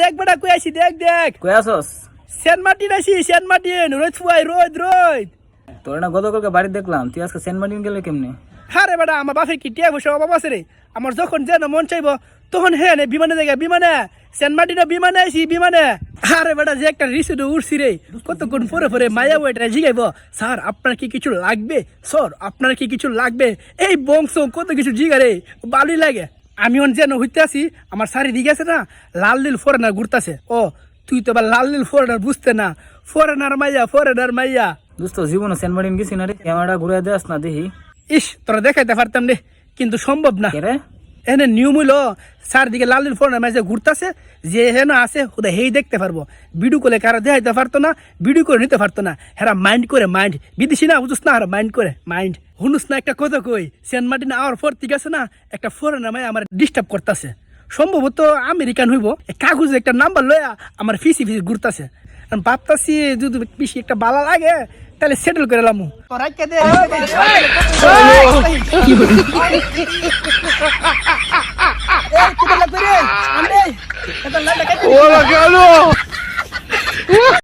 দেখ বেটা কই আছি দেখ দেখ। কই আসস সেন্ট মার্টিন আছি সেন্ট মার্টিন। রোদ ফুয়াই রোদ রোদ তোর না গতকালকে বাড়ি দেখলাম তুই আজকে সেন্ট মার্টিন গেলে কেমনে? আরে বেটা আমার বাপে কি টিয়া বসে অভাব আছে রে? আমার যখন যেন মন চাইব তখন হ্যাঁ নে বিমানে দেখে বিমানে। সেন্ট মার্টিনে বিমানে আছি বিমানে। আরে বেটা যে একটা রিসিডে উঠছি রে। কতক্ষণ পরে পরে মায়া ওইটা জিগাইবো। স্যার আপনার কি কিছু লাগবে? স্যার আপনার কি কিছু লাগবে? এই বংশ কত কিছু জিগা রে ভালোই লাগে। আমি অন যেন হইতে আসি আমার চারিদিকে আছে না লাল নীল ফরেনার ঘুরতেছে। ও তুই তো লাল নীল ফরেনার বুঝতে না। ফরেনার মাইয়া ফরেনার মাইয়া। দোস্ত জীবন সেন মার্টিন গেছি না রে ক্যামেরাটা ঘুরে দেস না দেখি। ইস তোরা দেখাইতে পারতাম রে কিন্তু সম্ভব না। রে? এনে নিয়ম হইল চারদিকে লাল ফোনের মাঝে ঘুরতেছে যে হেন আছে ওদের হেই দেখতে পারব। ভিডিও করে কারও দেখাইতে পারতো না ভিডিও করে নিতে পারতো না। হেরা মাইন্ড করে মাইন্ড। বিদেশি না বুঝুস না হারা মাইন্ড করে মাইন্ড। হুনুস না একটা কথা কই সেন্ট মার্টিন আওয়ার পর ঠিক আছে না একটা ফোরেন আমায় আমার ডিস্টার্ব করতেছে। সম্ভবত আমেরিকান হইব কাগজে একটা নাম্বার লয়া আমার ফিসি ফিসি ঘুরতাছে। আমি ভাবতাছি যদি বেশি একটা বালা লাগে তাহলে সেটেল করে লামু। কি বলে